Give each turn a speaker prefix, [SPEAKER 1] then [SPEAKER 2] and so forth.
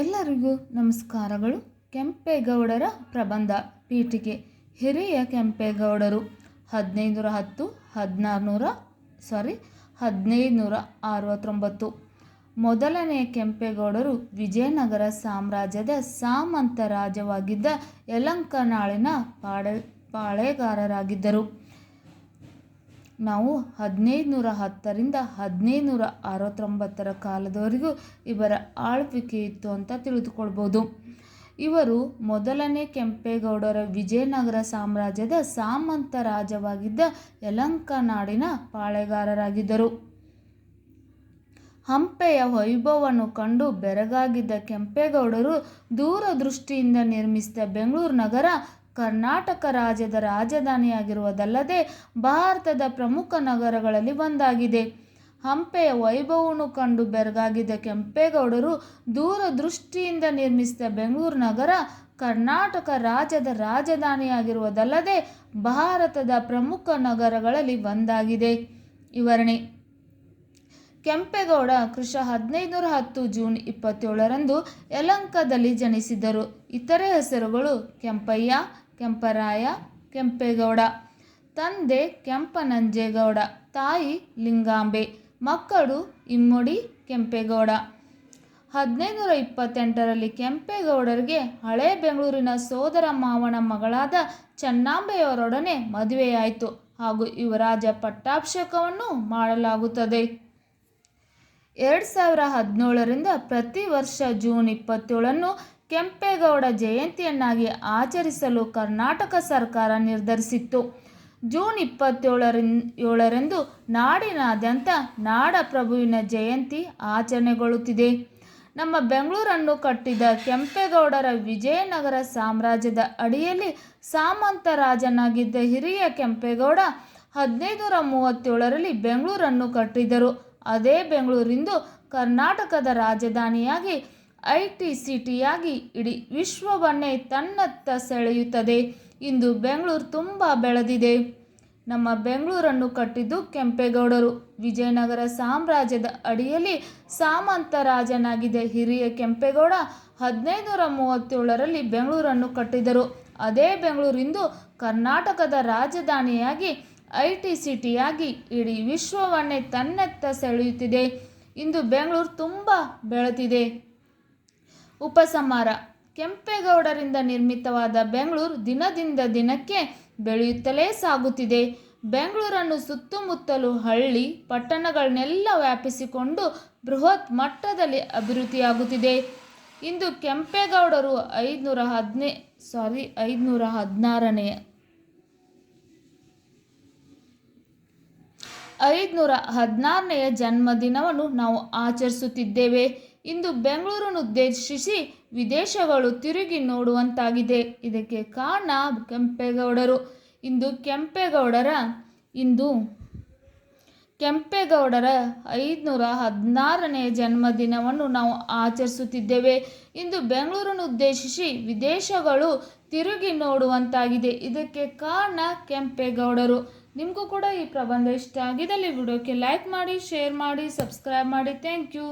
[SPEAKER 1] ಎಲ್ಲರಿಗೂ ನಮಸ್ಕಾರಗಳು. ಕೆಂಪೇಗೌಡರ ಪ್ರಬಂಧ ಪೀಠಿಕೆ ಹಿರಿಯ ಕೆಂಪೇಗೌಡರು. ಹದಿನೈದುನೂರ ಹತ್ತು ಹದಿನಾರುನೂರ ಸಾರಿ ಹದಿನೈದುನೂರ ಅರವತ್ತೊಂಬತ್ತು ಮೊದಲನೆಯ ಕೆಂಪೇಗೌಡರು ವಿಜಯನಗರ ಸಾಮ್ರಾಜ್ಯದ ಸಾಮಂತ ರಾಜವಾಗಿದ್ದ ಯಲಂಕನಾಳಿನ ಪಾಳೆ ಪಾಳೆಗಾರರಾಗಿದ್ದರು. ನಾವು ಹದಿನೈದು ನೂರ ಹತ್ತರಿಂದ ಹದಿನೈದು ನೂರ ಅರವತ್ತೊಂಬತ್ತರ ಕಾಲದವರೆಗೂ ಇವರ ಆಳ್ವಿಕೆ ಇತ್ತು ಅಂತ ತಿಳಿದುಕೊಳ್ಬೋದು. ಇವರು ಮೊದಲನೇ ಕೆಂಪೇಗೌಡರ ವಿಜಯನಗರ ಸಾಮ್ರಾಜ್ಯದ ಸಾಮಂತ ರಾಜವಾಗಿದ್ದ ಯಲಂಕ ನಾಡಿನ ಪಾಳೆಗಾರರಾಗಿದ್ದರು. ಹಂಪೆಯ ವೈಭವವನ್ನು ಕಂಡು ಬೆರಗಾಗಿದ್ದ ಕೆಂಪೇಗೌಡರು ದೂರದೃಷ್ಟಿಯಿಂದ ನಿರ್ಮಿಸಿದ ಬೆಂಗಳೂರು ನಗರ ಕರ್ನಾಟಕ ರಾಜ್ಯದ ರಾಜಧಾನಿಯಾಗಿರುವುದಲ್ಲದೆ ಭಾರತದ ಪ್ರಮುಖ ನಗರಗಳಲ್ಲಿ ಒಂದಾಗಿದೆ. ಹಂಪೆಯ ವೈಭವವನ್ನು ಕಂಡು ಬೆರಗಾಗಿದ್ದ ಕೆಂಪೇಗೌಡರು ದೂರದೃಷ್ಟಿಯಿಂದ ನಿರ್ಮಿಸಿದ ಬೆಂಗಳೂರು ನಗರ ಕರ್ನಾಟಕ ರಾಜ್ಯದ ರಾಜಧಾನಿಯಾಗಿರುವುದಲ್ಲದೆ ಭಾರತದ ಪ್ರಮುಖ ನಗರಗಳಲ್ಲಿ ಒಂದಾಗಿದೆ. ವಿವರಣೆ. ಕೆಂಪೇಗೌಡ ಕೃಷ ಹದಿನೈದುನೂರ ಹತ್ತು ಜೂನ್ ಇಪ್ಪತ್ತೇಳರಂದು ಯಲಂಕದಲ್ಲಿ ಜನಿಸಿದರು ಇತರೆ ಹೆಸರುಗಳು ಕೆಂಪಯ್ಯ ಕೆಂಪರಾಯ ಕೆಂಪೇಗೌಡ. ತಂದೆ ಕೆಂಪನಂಜೇಗೌಡ, ತಾಯಿ ಲಿಂಗಾಂಬೆ, ಮಕ್ಕಳು ಇಮ್ಮಡಿ ಕೆಂಪೇಗೌಡ. ಹದಿನೈದುನೂರ ಇಪ್ಪತ್ತೆಂಟರಲ್ಲಿ ಕೆಂಪೇಗೌಡರಿಗೆ ಹಳೆ ಬೆಂಗಳೂರಿನ ಸೋದರ ಮಾವನ ಮಗಳಾದ ಚೆನ್ನಾಂಬೆಯವರೊಡನೆ ಮದುವೆಯಾಯಿತು ಹಾಗೂ ಯುವರಾಜ ಪಟ್ಟಾಭಿಷೇಕವನ್ನು ಮಾಡಲಾಗುತ್ತದೆ. ಎರಡು ಸಾವಿರ ಹದಿನೇಳರಿಂದ ಪ್ರತಿ ವರ್ಷ ಜೂನ್ ಇಪ್ಪತ್ತೇಳನ್ನು ಕೆಂಪೇಗೌಡ ಜಯಂತಿಯನ್ನಾಗಿ ಆಚರಿಸಲು ಕರ್ನಾಟಕ ಸರ್ಕಾರ ನಿರ್ಧರಿಸಿತ್ತು. ಜೂನ್ ಇಪ್ಪತ್ತೇಳರಿನ್, ಏಳರಂದು ನಾಡಿನಾದ್ಯಂತ ನಾಡಪ್ರಭುವಿನ ಜಯಂತಿ ಆಚರಣೆಗೊಳ್ಳುತ್ತಿದೆ. ನಮ್ಮ ಬೆಂಗಳೂರನ್ನು ಕಟ್ಟಿದ ಕೆಂಪೇಗೌಡರ ವಿಜಯನಗರ ಸಾಮ್ರಾಜ್ಯದ ಅಡಿಯಲ್ಲಿ ಸಾಮಂತ ರಾಜನಾಗಿದ್ದ ಹಿರಿಯ ಕೆಂಪೇಗೌಡ ಹದಿನೈದುನೂರ ಮೂವತ್ತೇಳರಲ್ಲಿ ಬೆಂಗಳೂರನ್ನು ಕಟ್ಟಿದರು ಅದೇ ಬೆಂಗಳೂರಿಂದು ಕರ್ನಾಟಕದ ರಾಜಧಾನಿಯಾಗಿ ಐ ಟಿ ಸಿಟಿಯಾಗಿ ಇಡೀ ವಿಶ್ವವನ್ನೇ ತನ್ನತ್ತ ಸೆಳೆಯುತ್ತದೆ. ಇಂದು ಬೆಂಗಳೂರು ತುಂಬ ಬೆಳೆದಿದೆ. ನಮ್ಮ ಬೆಂಗಳೂರನ್ನು ಕಟ್ಟಿದ್ದು ಕೆಂಪೇಗೌಡರು. ವಿಜಯನಗರ ಸಾಮ್ರಾಜ್ಯದ ಅಡಿಯಲ್ಲಿ ಸಾಮಂತ ರಾಜನಾಗಿದ್ದ ಹಿರಿಯ ಕೆಂಪೇಗೌಡ ಹದಿನೈದುನೂರ ಮೂವತ್ತೇಳರಲ್ಲಿ ಬೆಂಗಳೂರನ್ನು ಕಟ್ಟಿದರು ಅದೇ ಬೆಂಗಳೂರಿಂದು ಕರ್ನಾಟಕದ ರಾಜಧಾನಿಯಾಗಿ ಐ ಟಿ ಸಿಟಿಯಾಗಿ ಇಡೀ ವಿಶ್ವವನ್ನೇ ತನ್ನತ್ತ ಸೆಳೆಯುತ್ತಿದೆ. ಇಂದು ಬೆಂಗಳೂರು ತುಂಬ ಬೆಳೆದಿದೆ. ಉಪಸಂಹಾರ. ಕೆಂಪೇಗೌಡರಿಂದ ನಿರ್ಮಿತವಾದ ಬೆಂಗಳೂರು ದಿನದಿಂದ ದಿನಕ್ಕೆ ಬೆಳೆಯುತ್ತಲೇ ಸಾಗುತ್ತಿದೆ. ಬೆಂಗಳೂರನ್ನು ಸುತ್ತಮುತ್ತಲು ಹಳ್ಳಿ, ಪಟ್ಟಣಗಳನ್ನೆಲ್ಲ ವ್ಯಾಪಿಸಿಕೊಂಡು ಬೃಹತ್ ಮಟ್ಟದಲ್ಲಿ ಅಭಿವೃದ್ಧಿಯಾಗುತ್ತಿದೆ. ಇಂದು ಕೆಂಪೇಗೌಡರು ಐದುನೂರ ಹದಿನೇ, ಸಾರಿ, ಐದುನೂರ ಹದಿನಾರನೆಯ. ಐದುನೂರ ಹದಿನಾರನೆಯ ಜನ್ಮದಿನವನ್ನು ನಾವು ಆಚರಿಸುತ್ತಿದ್ದೇವೆ. ಇಂದು ಬೆಂಗಳೂರನ್ನು ಉದ್ದೇಶಿಸಿ ವಿದೇಶಗಳು ತಿರುಗಿ ನೋಡುವಂತಾಗಿದೆ. ಇದಕ್ಕೆ ಕಾರಣ ಕೆಂಪೇಗೌಡರು. ಇಂದು ಕೆಂಪೇಗೌಡರ ಇಂದು ಕೆಂಪೇಗೌಡರ ಐದುನೂರ ಹದಿನಾರನೇ ಜನ್ಮದಿನವನ್ನು ನಾವು ಆಚರಿಸುತ್ತಿದ್ದೇವೆ. ಇಂದು ಬೆಂಗಳೂರನ್ನು ಉದ್ದೇಶಿಸಿ ವಿದೇಶಗಳು ತಿರುಗಿ ನೋಡುವಂತಾಗಿದೆ. ಇದಕ್ಕೆ ಕಾರಣ ಕೆಂಪೇಗೌಡರು. ನಿಮಗೂ ಕೂಡ ಈ ಪ್ರಬಂಧ ಇಷ್ಟ ಆಗಿದ್ದಲ್ಲಿ ವಿಡಿಯೋಕ್ಕೆ ಲೈಕ್ ಮಾಡಿ ಶೇರ್ ಮಾಡಿ ಸಬ್ಸ್ಕ್ರೈಬ್ ಮಾಡಿ. Thank you